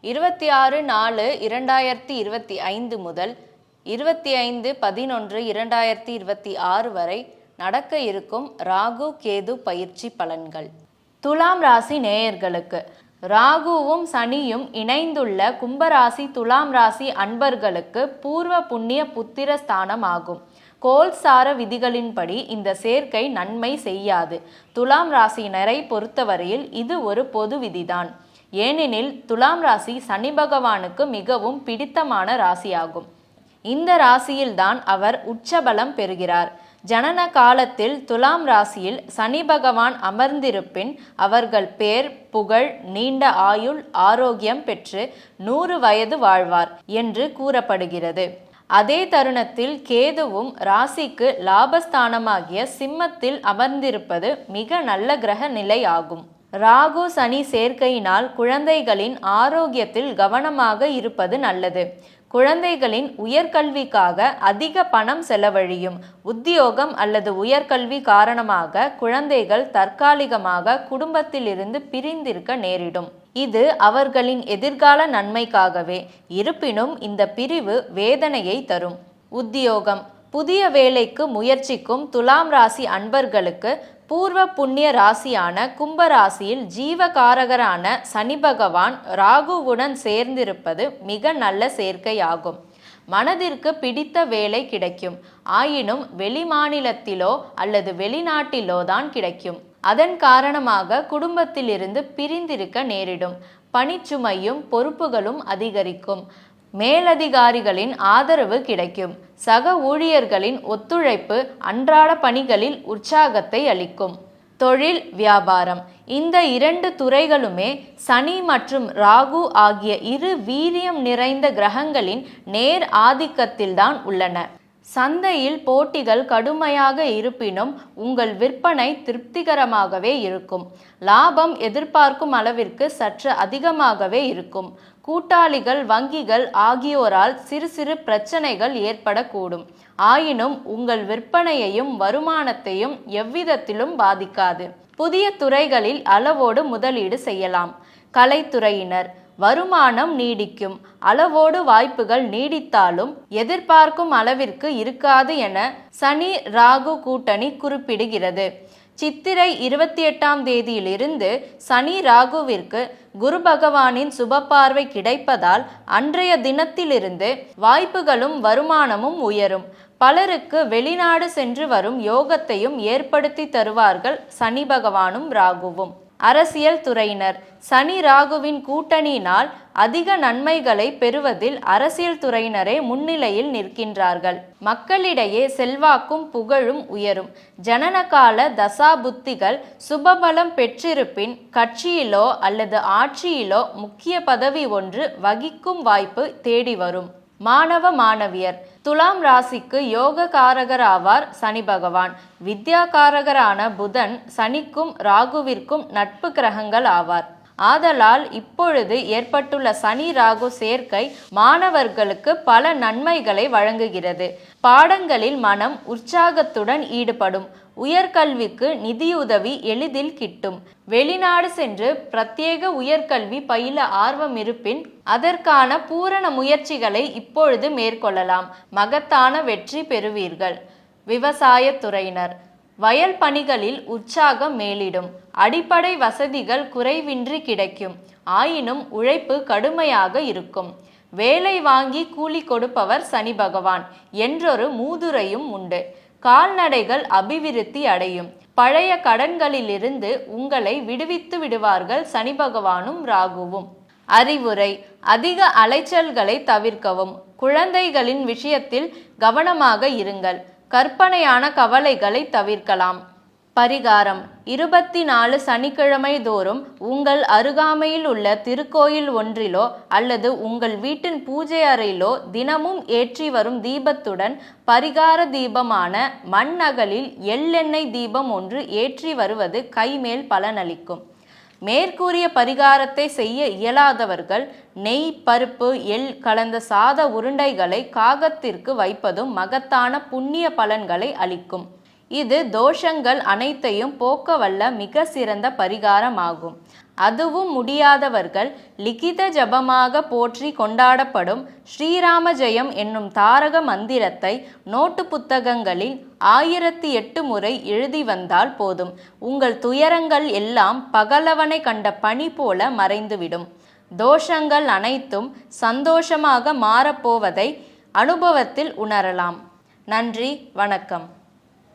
இருபத்தி ஆறு நாலு இரண்டாயிரத்தி இருபத்தி ஐந்து முதல் இருபத்தி ஐந்து பதினொன்று இரண்டாயிரத்தி இருபத்தி ஆறு வரை நடக்க இருக்கும் ராகு கேது பயிற்சி பலன்கள். துலாம் ராசி நேயர்களுக்கு ராகுவும் சனியும் இணைந்துள்ள கும்பராசி துலாம் ராசி அன்பர்களுக்கு பூர்வ புண்ணிய புத்திர ஸ்தானம் ஆகும் கோல்சார விதிகளின்படி இந்த சேர்க்கை நன்மை செய்யாது. துலாம் ராசியினரை பொறுத்தவரையில் இது ஒரு பொது விதிதான். ஏனெனில் துலாம் ராசி சனி பகவானுக்கு மிகவும் பிடித்தமான ராசியாகும். இந்த ராசியில்தான் அவர் உச்சபலம் பெறுகிறார். ஜனன காலத்தில் துலாம் ராசியில் சனி பகவான் அமர்ந்திருப்பின் அவர்கள் பேர் புகழ் நீண்ட ஆயுள் ஆரோக்கியம் பெற்று நூறு வயது வாழ்வார் என்று கூறப்படுகிறது. அதே தருணத்தில் கேதுவும் ராசிக்கு லாபஸ்தானமாகிய சிம்மத்தில் அமர்ந்திருப்பது மிக நல்ல கிரக நிலை ஆகும் ராகு சனி சேர்க்கையினால் குழந்தைகளின் ஆரோக்கியத்தில் கவனமாக இருப்பது நல்லது. குழந்தைகளின் உயர்கல்விக்காக அதிக பணம் செலவழியும். உத்தியோகம் அல்லது உயர்கல்வி காரணமாக குழந்தைகள் தற்காலிகமாக குடும்பத்திலிருந்து பிரிந்திருக்க நேரிடும். இது அவர்களின் எதிர்கால நன்மைக்காகவே. இருப்பினும் இந்த பிரிவு வேதனையை தரும். உத்தியோகம். புதிய வேலைக்கு முயற்சிக்கும் துலாம் ராசி அன்பர்களுக்கு பூர்வ புண்ணிய ராசியான கும்பராசியில் ஜீவகாரகரான சனி பகவான் ராகுவுடன் சேர்ந்திருப்பது மிக நல்ல சேர்க்கையாகும். மனதிற்கு பிடித்த வேலை கிடைக்கும். ஆயினும் வெளிமாநிலத்திலோ அல்லது வெளிநாட்டிலோ தான் கிடைக்கும். அதன் காரணமாக குடும்பத்திலிருந்து பிரிந்திருக்க நேரிடும். பணிச்சுமையும் பொறுப்புகளும் அதிகரிக்கும். மேலதிகாரிகளின் ஆதரவு கிடைக்கும். சக ஊழியர்களின் ஒத்துழைப்பு அன்றாட பணிகளில் உற்சாகத்தை அளிக்கும். தொழில் வியாபாரம். இந்த இரண்டு துறைகளுமே சனி மற்றும் ராகு ஆகிய இரு வீரியம் நிறைந்த கிரகங்களின் நேர் ஆதிக்கத்தில்தான் உள்ளன. சந்தையில் போட்டிகள் கடுமையாக இருப்பினும் உங்கள் விற்பனை திருப்திகரமாகவே இருக்கும். லாபம் எதிர்பார்க்கும் அளவிற்கு சற்று அதிகமாகவே இருக்கும். கூட்டாளிகள் வங்கிகள் ஆகியோரால் சிறு சிறு பிரச்சனைகள் ஏற்படக்கூடும். ஆயினும் உங்கள் விற்பனையையும் வருமானத்தையும் எவ்விதத்திலும் பாதிக்காது. புதிய துறைகளில் அளவோடு முதலீடு செய்யலாம். கலைத்துறையினர் வருமானம் நீடிக்கும். அளவோடு வாய்ப்புகள் நீடித்தாலும் எதிர்பார்க்கும் அளவிற்கு இருக்காது என சனி ராகு கூட்டணி குறிப்பிடுகிறது. சித்திரை இருபத்தி எட்டாம் தேதியிலிருந்து சனி ராகுவிற்கு குரு பகவானின் சுபப்பார்வை கிடைப்பதால் அன்றைய தினத்திலிருந்து வாய்ப்புகளும் வருமானமும் உயரும். பலருக்கு வெளிநாடு சென்று வரும் யோகத்தையும் ஏற்படுத்தி தருவார்கள் சனி பகவானும் ராகுவும். அரசியல் துறையினர். சனி ராகுவின் கூட்டணியினால் அதிக நன்மைகளை பெறுவதில் அரசியல் துறையினரே முன்னிலையில் நிற்கின்றார்கள். மக்களிடையே செல்வாக்கும் புகழும் உயரும். ஜனனகால தசாபுத்திகள் சுபபலம் பெற்றிருப்பின் கட்சியிலோ அல்லது ஆட்சியிலோ முக்கிய பதவி ஒன்று வகிக்கும் வாய்ப்பு தேடி வரும். மாணவ மாணவியர். துலாம் ராசிக்கு யோககாரகர் ஆவார் சனி பகவான். வித்யா காரகரான புதன் சனிக்கும் ராகுவிற்கும் நட்பு கிரகங்கள் ஆவார். ஆதலால் இப்பொழுது ஏற்பட்டுள்ள சனி ராகு சேர்க்கை மாணவர்களுக்கு பல நன்மைகளை வழங்குகிறது. பாடங்களில் மனம் உற்சாகத்துடன் ஈடுபடும். உயர்கல்விக்கு நிதியுதவி எளிதில் கிட்டும். வெளிநாடு சென்று பிரத்யேக உயர்கல்வி பயில ஆர்வம் இருப்பின் அதற்கான பூரண முயற்சிகளை இப்பொழுது மேற்கொள்ளலாம். மகத்தான வெற்றி பெறுவீர்கள். விவசாயத்துறையினர் வயல் பணிகளில் உற்சாகம் மேலிடும். அடிப்படை வசதிகள் குறைவின்றி கிடைக்கும். ஆயினும் உழைப்பு கடுமையாக இருக்கும். வேலை வாங்கி கூலி கொடுப்பவர் சனி பகவான். என்றொரு மூதுரையும் உண்டு. கால்நடைகள் அபிவிருத்தி அடையும். பழைய கடன்களிலிருந்து உங்களை விடுவித்து விடுவார்கள் சனி பகவானும் ராகுவும். அறிவுரை அதிக அலைச்சல்களை தவிர்க்கவும். குழந்தைகளின் விஷயத்தில் கவனமாக இருங்கள். கற்பனையான கவலைகளை தவிர்க்கலாம். பரிகாரம். இருபத்தி நாலு சனிக்கிழமை தோறும் உங்கள் அருகாமையில் உள்ள திருக்கோயில் ஒன்றிலோ அல்லது உங்கள் வீட்டின் பூஜை அறையிலோ தினமும் ஏற்றி வரும் தீபத்துடன் பரிகார தீபமான மண் அகலில் எள்ளெண்ணெய் தீபம் ஒன்று ஏற்றி வருவது கைமேல் பலனளிக்கும். மேற்கூறிய பரிகாரத்தை செய்ய இயலாதவர்கள் நெய் பருப்பு எள் கலந்த சாத உருண்டைகளை காகத்திற்கு வைப்பதும் மகத்தான புண்ணிய பலன்களை அளிக்கும். இது தோஷங்கள் அனைத்தையும் போக்க வல்ல மிக சிறந்த பரிகாரமாகும். அதுவும் முடியாதவர்கள் லிகித ஜபமாக போற்றி கொண்டாடப்படும் ஸ்ரீராம ஜெயம் என்னும் தாரக மந்திரத்தை நோட்டு புத்தகங்களில் ஆயிரத்தி எட்டு முறை எழுதி வந்தால் போதும். உங்கள் துயரங்கள் எல்லாம் பகலவனை கண்ட பனி போல மறைந்துவிடும். தோஷங்கள் அனைத்தும் சந்தோஷமாக மாறப்போவதை அனுபவத்தில் உணரலாம். நன்றி வணக்கம்.